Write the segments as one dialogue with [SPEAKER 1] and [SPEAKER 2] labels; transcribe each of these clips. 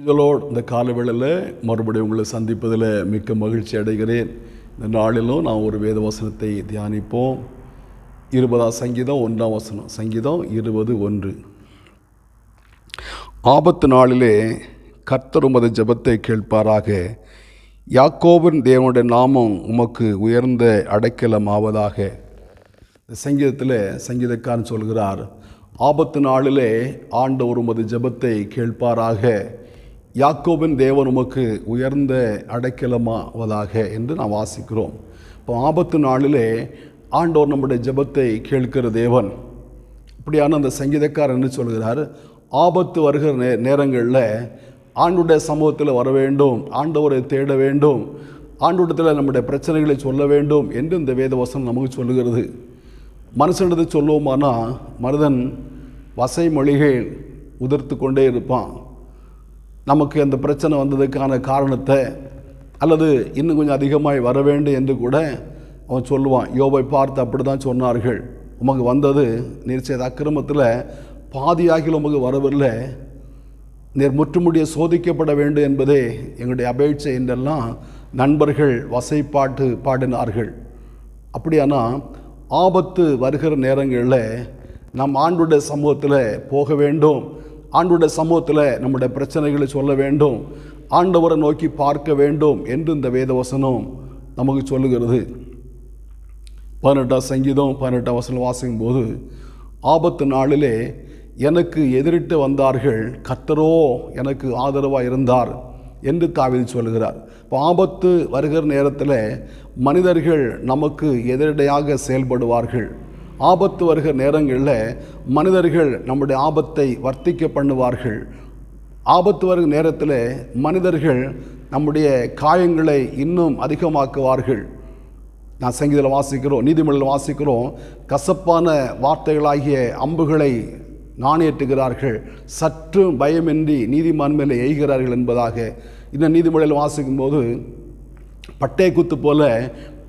[SPEAKER 1] இதழோடு இந்த காலவேளையில் மறுபடியும் உங்களை சந்திப்பதில் மிக்க மகிழ்ச்சி அடைகிறேன். இந்த நாளிலும் நான் ஒரு வேத வசனத்தை தியானிப்போம். இருபதாம் சங்கீதம் ஒன்றாம் வசனம். சங்கீதம் இருபது ஒன்று. ஆபத்து நாளிலே கர்த்தர் உமது ஜெபத்தை கேட்பாராக. யாக்கோபின் தேவனுடைய நாமம் உமக்கு உயர்ந்த அடைக்கலம் ஆவதாக. இந்த சங்கீதத்தில் சங்கீதக்காரன் சொல்கிறார் ஆபத்து நாளிலே ஆண்டவர் உமது ஜெபத்தை கேட்பாராக. யாக்கோபின் தேவன் உமக்கு உயர்ந்த அடைக்கலமாவதாக என்று நாம் வாசிக்கிறோம். இப்போ ஆபத்து நாளிலே ஆண்டோர் நம்முடைய ஜெபத்தை கேட்கிற தேவன் இப்படியான அந்த சங்கீதக்காரர் என்ன சொல்கிறார்? ஆபத்து வருகிற நே நேரங்களில் ஆண்டுடைய சமூகத்தில் வர வேண்டும் ஆண்டவரை தேட வேண்டும் ஆண்டுடத்தில் நம்முடைய பிரச்சனைகளை சொல்ல வேண்டும் என்று இந்த வேதவசனம் நமக்கு சொல்லுகிறது. மனுஷனது சொல்லுவோமானா மனிதன் வசை மொழிகள் உதிர்த்து கொண்டே இருப்பான். நமக்கு அந்த பிரச்சனை வந்ததுக்கான காரணத்தை அல்லது இன்னும் கொஞ்சம் அதிகமாய் வர வேண்டும் என்று கூட அவன் சொல்லுவான். யோபை பார்த்து அப்படி தான் சொன்னார்கள். உமக்கு வந்தது நீர் செய்த அக்கிரமத்தில் பாதியாகில் உமக்கு வரவில்லை. நீர் முற்றுமுடிய சோதிக்கப்பட வேண்டும் என்பதே எங்களுடைய அபேட்சை என்றெல்லாம் நண்பர்கள் வசைப்பாட்டு பாடினார்கள். அப்படியானா ஆபத்து வருகிற நேரங்களில் நம் ஆண்டுடைய சமூகத்தில் போக வேண்டும். ஆண்டுடைய சமூகத்தில் நம்முடைய பிரச்சனைகளை சொல்ல வேண்டும். ஆண்டவரை நோக்கி பார்க்க வேண்டும் என்று இந்த வேதவசனம் நமக்கு சொல்லுகிறது. பதினெட்டாம் சங்கீதம் பதினெட்டாம் வசனம் வாசிக்கும் போது ஆபத்து நாளிலே எனக்கு எதிரிட்டு வந்தார்கள் கத்தரோ எனக்கு ஆதரவாக இருந்தார் என்று தாவிதி சொல்கிறார் இப்போ ஆபத்து வருகிற நேரத்தில் மனிதர்கள் நமக்கு எதிரடையாக செயல்படுவார்கள். ஆபத்து வருகிற நேரங்களில் மனிதர்கள் நம்முடைய ஆபத்தை வர்த்திக்க பண்ணுவார்கள். ஆபத்து வருகிற நேரத்தில் மனிதர்கள் நம்முடைய காயங்களை இன்னும் அதிகமாக்குவார்கள். நான் சங்கீதத்தில் வாசிக்கிறோம் நீதிமொழியில் வாசிக்கிறோம் கசப்பான வார்த்தைகளாகிய அம்புகளை நாணேற்றுகிறார்கள். சற்றும் பயமின்றி நீதிமான் மேலே எய்கிறார்கள் என்பதாக இந்த நீதிமொழியில் வாசிக்கும்போது பட்டை குத்து போல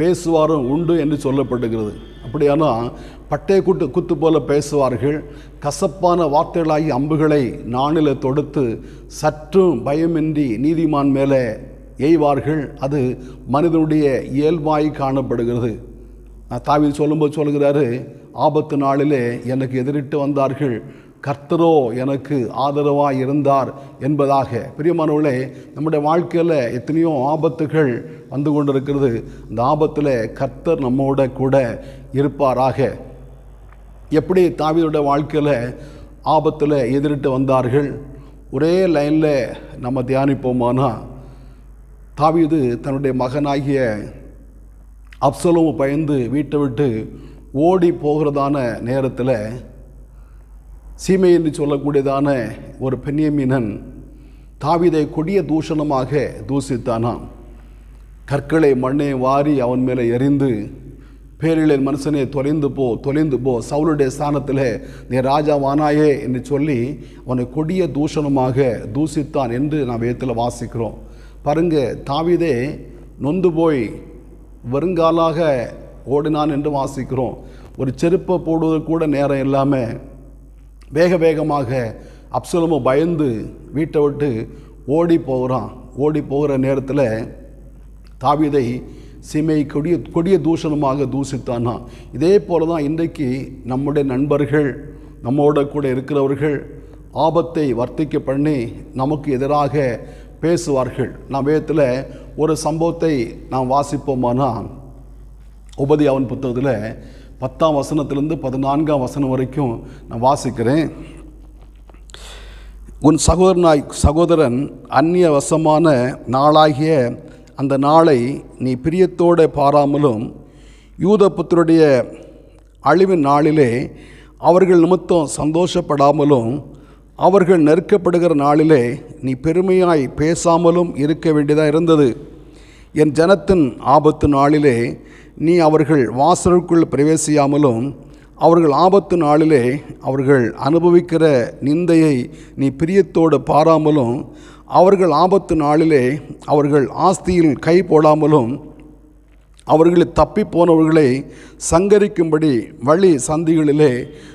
[SPEAKER 1] பேசுவாரும் உண்டு என்று சொல்லப்படுகிறது. அப்படியானால் பட்டை குத்து குத்து போல பேசுவார்கள். கசப்பான வார்த்தைகளாகி அம்புகளை நானில் தொடுத்து சற்றும் பயமின்றி நீதிமான் மேலே எய்வார்கள். அது மனிதனுடைய இயல்பாய் காணப்படுகிறது. நான் தாவில் சொல்லும்போது சொல்கிறாரு ஆபத்து நாளிலே எனக்கு எதிரிட்டு வந்தார்கள். கர்த்தரோ எனக்கு ஆதரவாக இருந்தார் என்பதாக. பிரியமானவர்களே நம்முடைய வாழ்க்கையில் எத்தனையோ ஆபத்துகள் வந்து கொண்டிருக்கிறது. இந்த ஆபத்தில் கர்த்தர் நம்மோட கூட இருப்பாராக. எப்படி தாவியோட வாழ்க்கையில் ஆபத்தில் எதிரிட்டு வந்தார்கள்? ஒரே லைனில் நம்ம தியானிப்போமானா தாவிது தன்னுடைய மகனாகிய அப்சலோம் பயந்து வீட்டை விட்டு ஓடி போகிறதான நேரத்தில் சீமை என்று சொல்லக்கூடியதான ஒரு பெண்ணியமீனன் தாவிதை கொடிய தூஷணமாக தூசித்தானாம். கற்களை மண்ணை வாரி அவன் மேலே எறிந்து பேரிழில் மனுஷனே தொலைந்து போ தொலைந்து போ சவுளுடைய ஸ்தானத்தில் நீ ராஜா வானாயே என்று சொல்லி அவனை கொடிய தூஷணமாக தூசித்தான் என்று நாம் வேத்தில் வாசிக்கிறோம். பாருங்க தாவிதே நொந்து போய் வருங்காலாக ஓடினான் என்று வாசிக்கிறோம். ஒரு செருப்பை போடுவதற்கு கூட நேரம் இல்லாமல் வேக வேகமாக அப்சலமும் பயந்து வீட்டை விட்டு ஓடி போகிறான். ஓடி போகிற நேரத்தில் தாவிதை சிமை கொடிய கொடிய தூஷணமாக தூசித்தானா. இதே போல தான் இன்றைக்கு நம்முடைய நண்பர்கள் நம்மோட கூட இருக்கிறவர்கள் ஆபத்தை வர்த்திக்க பண்ணி நமக்கு எதிராக பேசுவார்கள். நாம் வேதத்தில் ஒரு சம்பவத்தை நாம் வாசிப்போமானா உபதி அவன் புத்தகத்தில் பத்தாம் வசனத்திலிருந்து பதினான்காம் வசனம் வரைக்கும் நான் வாசிக்கிறேன். உன் சகோதரனாய் சகோதரன் அந்நிய வசமான நாளாகிய அந்த நாளை நீ பிரியத்தோடு பாராமலும் யூதபுத்தருடைய அழிவின் நாளிலே அவர்கள் நிமித்தம் சந்தோஷப்படாமலும் அவர்கள் நெருக்கப்படுகிற நாளிலே நீ பெருமையாய் பேசாமலும் இருக்க வேண்டியதாக இருந்தது. என் ஜனத்தின் ஆபத்து நாளிலே நீ அவர்கள் வாசலுக்குள் பிரவேசியாமலும் அவர்கள் ஆபத்து நாளிலே அவர்கள் அனுபவிக்கிற நிந்தையை நீ பிரியத்தோடு பாராமலும் அவர்கள் ஆபத்து நாளிலே அவர்கள் ஆஸ்தியில் கை போடாமலும் அவர்களை தப்பி போனவர்களை சங்கரிக்கும்படி வழி சந்திகளிலே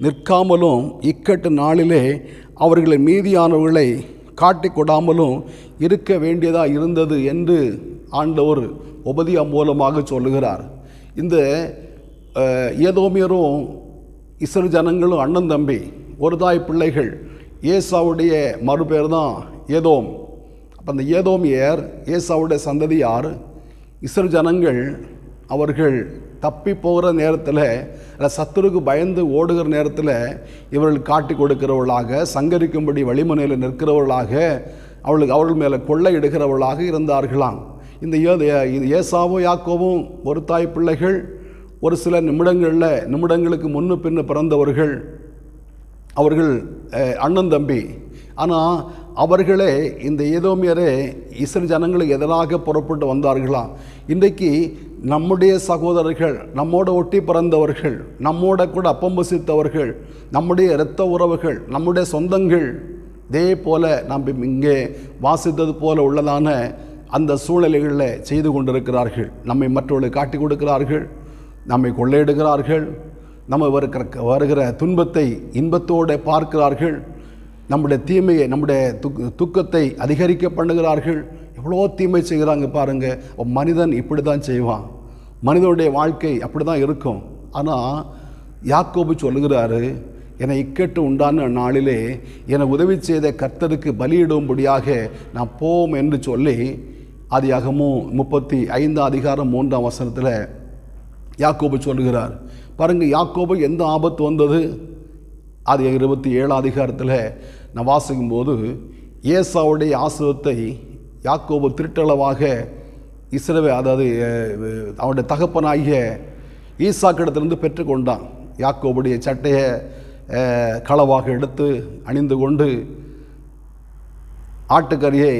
[SPEAKER 1] நிற்காமலும் இக்கட்டு நாளிலே அவர்களை மீதியானவர்களை காட்டிக்கொடாமலும் இருக்க வேண்டியதாக இருந்தது என்று ஆண்டவர் உபதியா மூலமாக சொல்லுகிறார். இந்த ஏதோமியரும் இஸ்ரேல் ஜனங்களும் அண்ணன் தம்பி ஒரு தாய் பிள்ளைகள் ஏசாவுடைய மறுபேர் தான் ஏதோம். அப்போ அந்த ஏதோமியர் ஏசாவுடைய சந்ததியார் இஸ்ரேல் ஜனங்கள் அவர்கள் தப்பி போகிற நேரத்தில் இல்லை சத்துருக்கு பயந்து ஓடுகிற நேரத்தில் இவர்கள் காட்டி கொடுக்கிறவர்களாக சங்கரிக்கும்படி வழிமனையில் நிற்கிறவர்களாக அவளுக்கு அவர்கள் மேலே கொள்ளையிடுகிறவர்களாக இருந்தார்களாம். இந்த ஏ- இது ஏசாவும் யாக்கோவும் ஒரு தாய் பிள்ளைகள் ஒரு சில நிமிடங்களில் நிமிடங்களுக்கு முன்னு பின்னு பிறந்தவர்கள். அவர்கள் அண்ணன் தம்பி. ஆனால் அவர்களே இந்த ஏதோமியரே இஸ்ரேல் ஜனங்களுக்கு எதிராக புறப்பட்டு வந்தார்களாம் இன்றைக்கு நம்முடைய சகோதரர்கள் நம்மோட ஒட்டி பிறந்தவர்கள் நம்மோட கூட அப்பம் புசித்தவர்கள் நம்முடைய இரத்த உறவுகள் நம்முடைய சொந்தங்கள் இதே போல நாம் இங்கே வாசித்தது போல உள்ளதான அந்த சூழ்நிலைகளில் செய்து கொண்டிருக்கிறார்கள். நம்மை மற்றவர்களுக்கு காட்டி கொடுக்கிறார்கள். நம்மை கொள்ளையிடுகிறார்கள். நம்ம வருகிற வருகிற துன்பத்தை இன்பத்தோடு பார்க்கிறார்கள். நம்முடைய தீமையை நம்முடைய துக் துக்கத்தை அதிகரிக்க பண்ணுகிறார்கள். எவ்வளோ தீமை செய்கிறாங்க பாருங்கள் மனிதன் இப்படி தான் செய்வான். மனிதனுடைய வாழ்க்கை அப்படி தான் இருக்கும். ஆனால் யாக்கோபு சொல்லுகிறாரு என்னை இக்கட்டு உண்டான நாளிலே என்னை உதவி செய்த கர்த்தருக்கு பலியிடும்படியாக நான் போம் என்று சொல்லி ஆதியாகமும் முப்பத்தி ஐந்தாம் அதிகாரம் மூன்றாம் வசனத்தில் யாக்கோபு சொல்லுகிறார். பாருங்கள் யாக்கோபு எந்த ஆபத்து வந்தது? அது இருபத்தி ஏழாம் அதிகாரத்தில் நான் வாசிக்கும்போது ஏசாவுடைய ஆசிரத்தை யாக்கோபு திருட்டளவாக இஸ்ரவே அதாவது அவனுடைய தகப்பனாகிய ஈசாக்கிடத்திலிருந்து பெற்றுக்கொண்டான். யாக்கோபுடைய சட்டையை களவாக எடுத்து அணிந்து கொண்டு ஆட்டுக்கறியை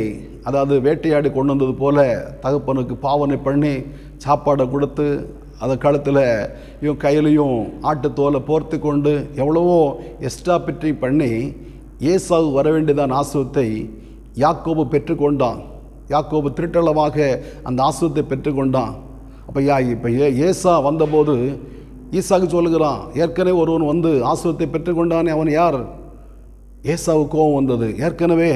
[SPEAKER 1] அதாவது வேட்டையாடி கொண்டு வந்தது போல் தகப்பனுக்கு பாவனை பண்ணி சாப்பாடை கொடுத்து அதை கழுத்தில் இவன் கையிலையும் ஆட்டுத்தோலை போர்த்து கொண்டு எவ்வளவோ எக்ஸ்ட்ரா பிற்றி பண்ணி ஏசாவு வர வேண்டியதான ஆசுவத்தை யாக்கோபு பெற்றுக்கொண்டான். யாக்கோபு திருட்டளவாக அந்த ஆசுவத்தை பெற்றுக்கொண்டான். அப்போ யா இப்போ ஏ ஏசா வந்தபோது ஈசாக்கு சொல்லுகிறான் ஏற்கனவே ஒருவன் வந்து ஆசுவத்தை பெற்றுக்கொண்டானே அவன் யார்? ஏசாவு கோபம் வந்தது. ஏற்கனவே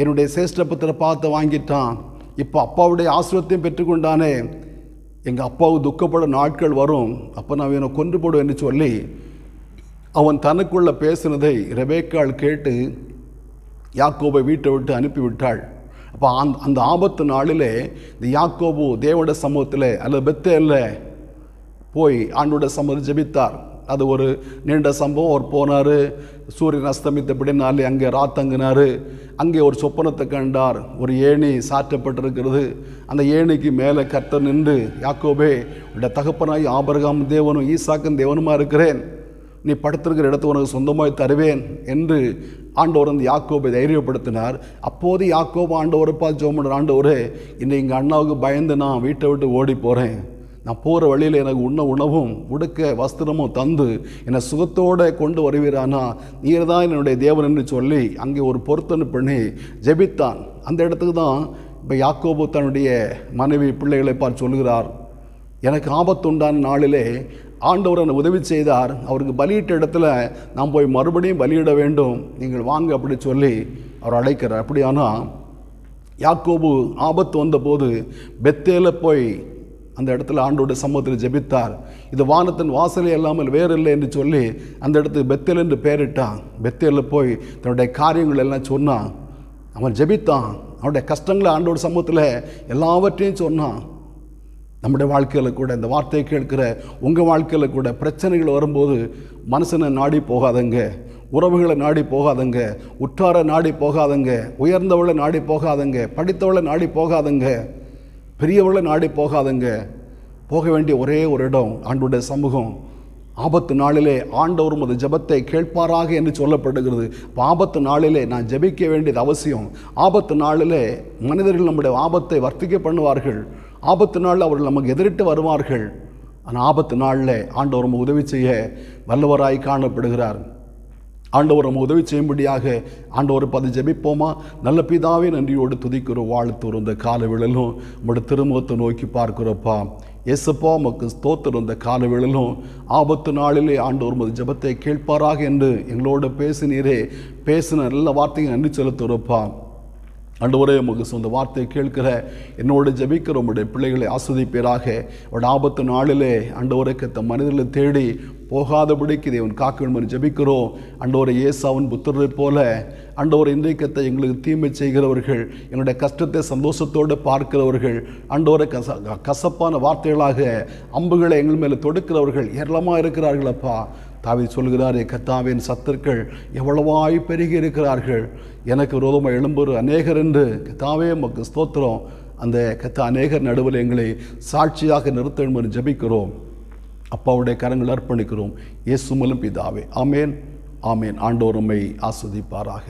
[SPEAKER 1] என்னுடைய சேஷ்டபத்திர பார்த்து வாங்கிட்டான். இப்போ அப்பாவுடைய ஆசிரியத்தையும் பெற்றுக்கொண்டானே. எங்கள் அப்பாவு துக்கப்பட நாட்கள் வரும். அப்போ நான் இவனை கொன்று போடுவேன் என்று சொல்லி அவன் தனக்குள்ளே பேசினதை ரெபேக்காள் கேட்டு யாக்கோபை வீட்டை விட்டு அனுப்பிவிட்டாள். அப்போ அந்த அந்த ஆபத்து நாளிலே இந்த யாக்கோபு தேவோட சமூகத்தில் அல்லது பெத்தேல்ல போய் ஆண்டோட சமூகம் ஜெபித்தார். அது ஒரு நீண்ட சம்பவம். அவர் போனார் சூரியன் அஸ்தமித்தபடி அஸ்தமித்தபடினாலே அங்கே ராத்தங்கினார். அங்கே ஒரு சொப்பனத்தை கண்டார். ஒரு ஏணி சாற்றப்பட்டிருக்கிறது. அந்த ஏணிக்கு மேலே கத்த நின்று யாக்கோபே உடைய தகப்பனாய் ஆபரகாம் தேவனும் ஈசாக்கன் தேவனுமா இருக்கிறேன். நீ படுத்திருக்கிற இடத்தை உனக்கு சொந்தமாய் தருவேன் என்று ஆண்டவர் வந்து யாக்கோபை தைரியப்படுத்தினார். அப்போது யாக்கோபு ஆண்டவரப்பா ஜோமன் ஆண்டவரே இன்னை எங்கள் அண்ணாவுக்கு பயந்து நான் வீட்டை விட்டு ஓடி போகிறேன் நான் போகிற வழியில் எனக்கு உண்ண உணவும் உடுக்க வஸ்திரமும் தந்து என்னை சுகத்தோடு கொண்டு வருவீரானா? நீர் தான் என்னுடைய தேவன் என்று சொல்லி அங்கே ஒரு பொருத்தனு பண்ணி ஜெபித்தான். அந்த இடத்துக்கு தான் இப்போ யாக்கோபு தன்னுடைய மனைவி பிள்ளைகளை பார்த்து சொல்கிறார் எனக்கு ஆபத்துண்டான நாளிலே ஆண்டவர் என்னை உதவி செய்தார். அவருக்கு பலியிட்ட இடத்துல நான் போய் மறுபடியும் பலியிட வேண்டும். நீங்கள் வாங்க அப்படி சொல்லி அவர் அழைக்கிறார். அப்படியானா யாக்கோபு ஆபத்து வந்தபோது பெத்தேல போய் அந்த இடத்துல ஆண்டோட சமூகத்தில் ஜெபித்தார். இது வானத்தின் வாசலே இல்லாமல் வேறு இல்லை என்று சொல்லி அந்த இடத்துக்கு பெத்தேல் என்று பெயரிட்டான். பெத்தேலில் போய் தன்னுடைய காரியங்கள் எல்லாம் சொன்னான். அவன் ஜெபித்தான். அவனுடைய கஷ்டங்களை ஆண்டோட சமூகத்தில் எல்லாவற்றையும் சொன்னான். நம்முடைய வாழ்க்கையில் கூட இந்த வார்த்தையை கேட்கிற உங்கள் வாழ்க்கையில் கூட பிரச்சனைகள் வரும்போது மனுஷனை நாடி போகாதங்க உறவுகளை நாடி போகாதங்க உற்றார நாடி போகாதங்க உயர்ந்தவளை நாடி போகாதங்க படித்தவளை நாடி போகாதங்க. பெரியவர்களை நாடி போகாதங்க. போக வேண்டிய ஒரே ஒரு இடம் ஆண்டுடைய சமூகம். ஆபத்து நாளிலே ஆண்டவர் உமது ஜெபத்தை கேட்பாராக என்று சொல்லப்படுகிறது. இப்போ ஆபத்து நாளிலே நான் ஜெபிக்க வேண்டியது அவசியம். ஆபத்து நாளிலே மனிதர்கள் நம்முடைய ஆபத்தை வர்த்திக்க பண்ணுவார்கள். ஆபத்து நாளில் அவர்கள் நமக்கு எதிரிட்டு வருவார்கள். ஆனால் ஆபத்து நாளில் ஆண்டவர் உதவி செய்ய வல்லவராய் காணப்படுகிறார். ஆண்டவர் நம்ம உதவி செய்யும்படியாக ஆண்டவர் பதி ஜெபிப்போமா? நல்ல பிதாவே நன்றியோடு துதிக்கிற வாழ்த்துறோம் இந்த கால விழலும் உங்களோட திருமுகத்தை நோக்கி பார்க்குறப்பா. எசப்பா உமக்கு ஸ்தோத்திரம் இந்த கால விழலும் ஆபத்து நாளிலே ஆண்டவர் மது ஜெபத்தை கேட்பாராக என்று எங்களோட பேசினீரே. பேசின நல்ல வார்த்தையை நன்றி செலுத்துகிறப்பா. ஆண்டவரே உமக்கு சொந்த வார்த்தையை கேட்கிற என்னோடு ஜபிக்கிற உங்களுடைய பிள்ளைகளை ஆஸ்வதிப்பீராக. அவருடைய ஆபத்து நாளிலே ஆண்டவரை கத்த மனிதர்களை தேடி போகாதபடிக்கு தேவன் காக்க வேண்டும் என்று ஜபிக்கிறோம் ஆண்டவரை இயேசாவின் புத்திரரை போல ஆண்டவர் இன்றைக்கத்தை எங்களுக்கு தீமை செய்கிறவர்கள் எங்களுடைய கஷ்டத்தை சந்தோஷத்தோடு பார்க்கிறவர்கள் ஆண்டவரை கச கசப்பான வார்த்தைகளாக அம்புகளை எங்கள் மேலே தொடுக்கிறவர்கள் ஏராளமாக இருக்கிறார்களப்பா தாவி சொல்கிறாரே கத்தாவின் சத்துருக்கள் எவ்வளவாய் பெருகி இருக்கிறார்கள். எனக்கு விரோதமாக எழும்புற அநேகர் என்று கத்தாவே உமக்கு ஸ்தோத்திரம். அந்த கத்த அநேகர் நடுவில் எங்களை சாட்சியாக நிறுத்த என்று ஜெபிக்கிறோம். அப்பாவுடைய கரங்கள் அர்ப்பணிக்கிறோம். இயேசு மூலம் பிதாவே. ஆமேன். ஆமேன். ஆண்டோருமை ஆஸ்வதிப்பாராக.